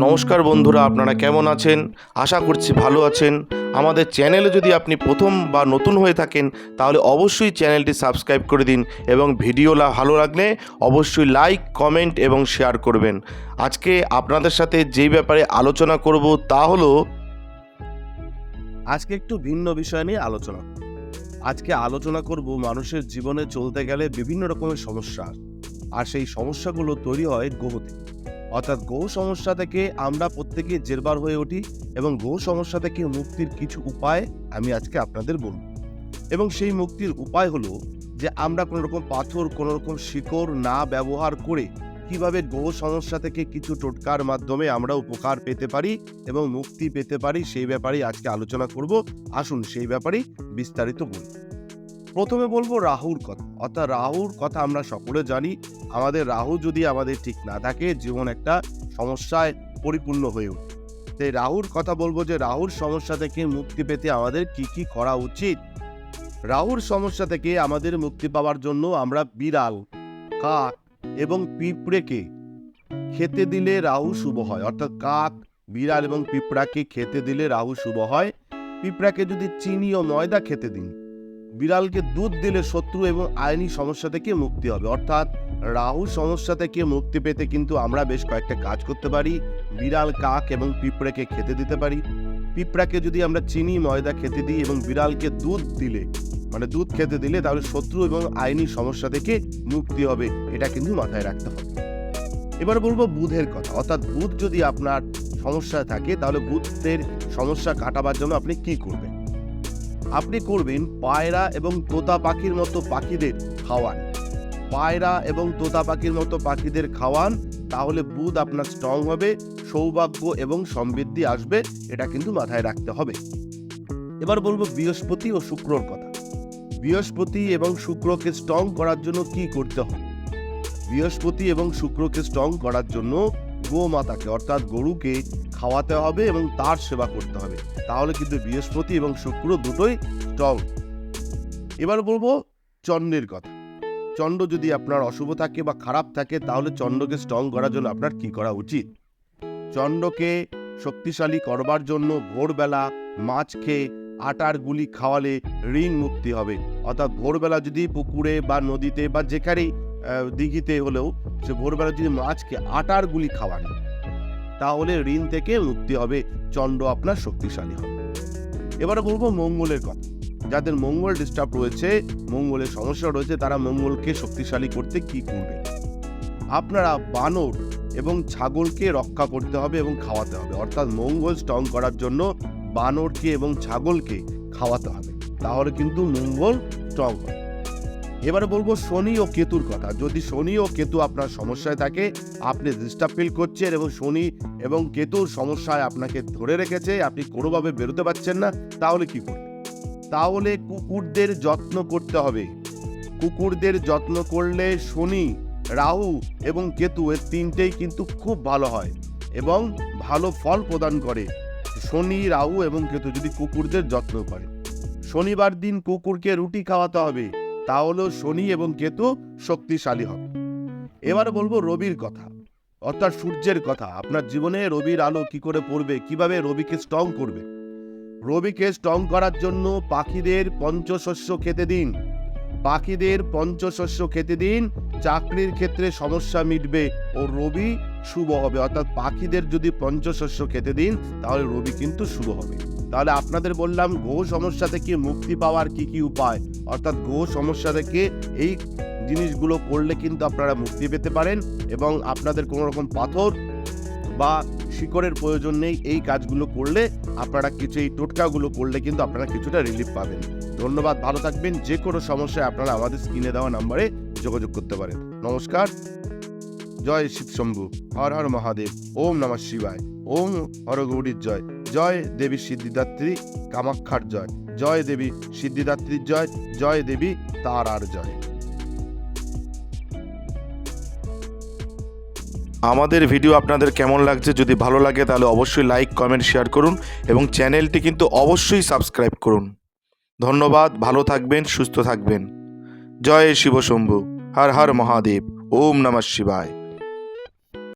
নমস্কার বন্ধুরা, আপনারা কেমন আছেন? আশা করছি ভালো আছেন। আমাদের চ্যানেলে যদি আপনি প্রথম বা নতুন হয়ে থাকেন, তাহলে অবশ্যই চ্যানেলটি সাবস্ক্রাইব করে দিন এবং ভিডিও ভালো লাগলে অবশ্যই লাইক, কমেন্ট এবং শেয়ার করবেন। আজকে আপনাদের সাথে যেই ব্যাপারে আলোচনা করব তা হলো আজকে একটু ভিন্ন বিষয় নিয়ে আলোচনা। আজকে আলোচনা করব মানুষের জীবনে চলতে গেলে বিভিন্ন রকমের সমস্যা। আর সেই সমস্যাগুলো তৈরি হয় গ্রহ থেকে। অর্থাৎ গৌ সমস্যা থেকে আমরা প্রত্যেকে জেরবার হয়ে উঠি এবং গৌ সমস্যা থেকে মুক্তির কিছু উপায় আমি আজকে আপনাদের বলব। এবং সেই মুক্তির উপায় হলো যে আমরা কোনো রকম পাথর, কোনো রকম শিকড় না ব্যবহার করে কীভাবে গৌ সমস্যা থেকে কিছু টোটকার মাধ্যমে আমরা উপকার পেতে পারি এবং মুক্তি পেতে পারি সেই ব্যাপারেই আজকে আলোচনা করব। আসুন সেই ব্যাপারেই বিস্তারিত বলি। প্রথমে বলব রাহুর কথা। অর্থাৎ রাহুর কথা আমরা সকলে জানি। আমাদের রাহু যদি আমাদের ঠিক না থাকে, জীবন একটা সমস্যায় পরিপূর্ণ হয়ে ওঠে। তাই রাহুর কথা বলব যে, রাহুর সমস্যা থেকে মুক্তি পেতে আমাদের কি কি করা উচিত? রাহুর সমস্যা থেকে আমাদের মুক্তি পাওয়ার জন্য আমরা বিড়াল, কাক এবং পিঁপড়েকে খেতে দিলে রাহু শুভ হয়। অর্থাৎ কাক, বিড়াল এবং পিঁপড়াকে খেতে দিলে রাহু শুভ হয়। পিঁপড়াকে যদি চিনি ও ময়দা খেতে দিন বিড়ালকে দুধ দিলে শত্রু এবং আইনি সমস্যা থেকে মুক্তি হবে। অর্থাৎ রাহু সমস্যা থেকে মুক্তি পেতে কিন্তু আমরা বেশ কয়েকটা কাজ করতে পারি। বিড়াল, কাক এবং পিঁপড়েকে খেতে দিতে পারি। পিঁপড়াকে যদি আমরা চিনি, ময়দা খেতে দিই এবং বিড়ালকে দুধ দিলে মানে দুধ খেতে দিলে তাহলে শত্রু এবং আইনি সমস্যা থেকে মুক্তি হবে, এটা কিন্তু মাথায় রাখতে হবে। এবার বলব বুধের কথা। অর্থাৎ বুধ যদি আপনার সমস্যা থাকে, তাহলে বুধের সমস্যা কাটাবার জন্য আপনি কি করবেন? আপনি করবেন পায়রা এবং তোতা পাখির মতো পাখিদের খাওয়ান। পায়রা এবং তোতা পাখির মতো পাখিদের খাওয়ান, তাহলে বুধ আপনার স্ট্রং হবে, সৌভাগ্য এবং সমৃদ্ধি আসবে, এটা কিন্তু মাথায় রাখতে হবে। এবার বলব বৃহস্পতি ও শুক্রর কথা। বৃহস্পতি এবং শুক্রকে স্ট্রং করার জন্য কি করতে হবে? বৃহস্পতি এবং শুক্রকে স্ট্রং করার জন্য গোমাতাকে, অর্থাৎ গরুকে খাওয়াতে হবে এবং তার সেবা করতে হবে। তাহলে কিন্তু বৃহস্পতি এবং শুক্র দুটোই স্ট্রং এবার বলব চন্দ্রের কথা। চন্দ্র যদি আপনার অশুভ থাকে বা খারাপ থাকে, তাহলে চন্দ্রকে স্ট্রং করার জন্য আপনার কি করা উচিত? চন্দ্রকে শক্তিশালী করবার জন্য ভোরবেলা মাছ খেয়ে, আটার গুলি খাওয়ালে ঋণ মুক্তি হবে। অর্থাৎ ভোরবেলা যদি পুকুরে বা নদীতে বা যেখানেই দিঘিতে হলেও, সে ভোরবেলা যদি মাছকে আটার গুলি খাওয়ান তাহলে ঋণ থেকে মুক্তি হবে। চন্দ্র আপনার শক্তিশালী হবে। এবারে বলব মঙ্গলের কথা। যাদের মঙ্গল ডিস্টার্ব রয়েছে, মঙ্গলের সমস্যা রয়েছে, তারা মঙ্গলকে শক্তিশালী করতে কি করবে? আপনারা বানর এবং ছাগলকে রক্ষা করতে হবে এবং খাওয়াতে হবে। অর্থাৎ মঙ্গল স্ট্রং করার জন্য বানরকে এবং ছাগলকে খাওয়াতে হবে। তাহলে কিন্তু মঙ্গল স্ট্রং হবে। এবারে বলব শনি ও কেতুর কথা। যদি শনি ও কেতু আপনার সমস্যায় থাকে, আপনি ডিস্টার্ব ফিল করছেন এবং শনি এবং কেতুর সমস্যায় আপনাকে ধরে রেখেছে, আপনি কোনোভাবে বেরোতে পারছেন না, তাহলে কি করবেন? তাহলে কুকুরদের যত্ন করতে হবে। কুকুরদের যত্ন করলে শনি, রাহু এবং কেতু এর তিনটেই কিন্তু খুব ভালো হয় এবং ভালো ফল প্রদান করে। শনি, রাহু এবং কেতু যদি কুকুরদের যত্ন করে। শনিবার দিন কুকুরকে রুটি খাওয়াতে হবে। তাহলেও শনি এবং কেতু শক্তিশালী হবে। এবার বলব রবির কথা। অর্থাৎ সূর্যের কথা। আপনার জীবনে রবির আলো কি করে পড়বে? কীভাবে রবিকে স্ট্রং করবে? রবিকে স্ট্রং করার জন্য পাখিদের পঞ্চশস্য খেতে দিন। পাখিদের পঞ্চশস্য খেতে দিন। চাকরির ক্ষেত্রে সমস্যা মিটবে। ও রবি শুভ হবে। অর্থাৎ পাখিদের যদি পঞ্চশস্য খেতে দিন, তাহলে রবি কিন্তু শুভ হবে। তাহলে আপনাদের বললাম, গ্রহ সমস্যা থেকে মুক্তি পাওয়ার কি কি উপায়? অর্থাৎ গ্রহ সমস্যা থেকে এই জিনিসগুলো করলে কিন্তু আপনারা মুক্তি পেতে পারেন এবং আপনাদের কোনো রকম পাথর বা শিকড়ের প্রয়োজন নেই, এই কাজগুলো করলে আপনারা কিছু এই টোটকাগুলো করলে কিন্তু আপনারা কিছুটা রিলিফ পাবেন। ধন্যবাদ, ভালো থাকবেন। যে কোনো সমস্যায় আপনারা আমাদের স্ক্রিনে দেওয়া নাম্বারে যোগাযোগ করতে পারেন। নমস্কার। জয় শম্ভু, হর হর মহাদেব, ওম নমঃ শিবায়। ওম হর গৌরীর জয়। জয় দেবী সিদ্ধিদাত্রী কামাক্ষার জয়। জয় দেবী সিদ্ধিদাত্রীর জয়। জয় দেবী তারার জয়। আমাদের ভিডিও আপনাদের কেমন লাগছে যদি ভালো লাগে তাহলে অবশ্যই লাইক, কমেন্ট, শেয়ার করুন এবং চ্যানেলটি কিন্তু অবশ্যই সাবস্ক্রাইব করুন। ধন্যবাদ, ভালো থাকবেন, সুস্থ থাকবেন। জয় শিবশম্ভু হর হর মহাদেব, ওম নমঃ শিবায়।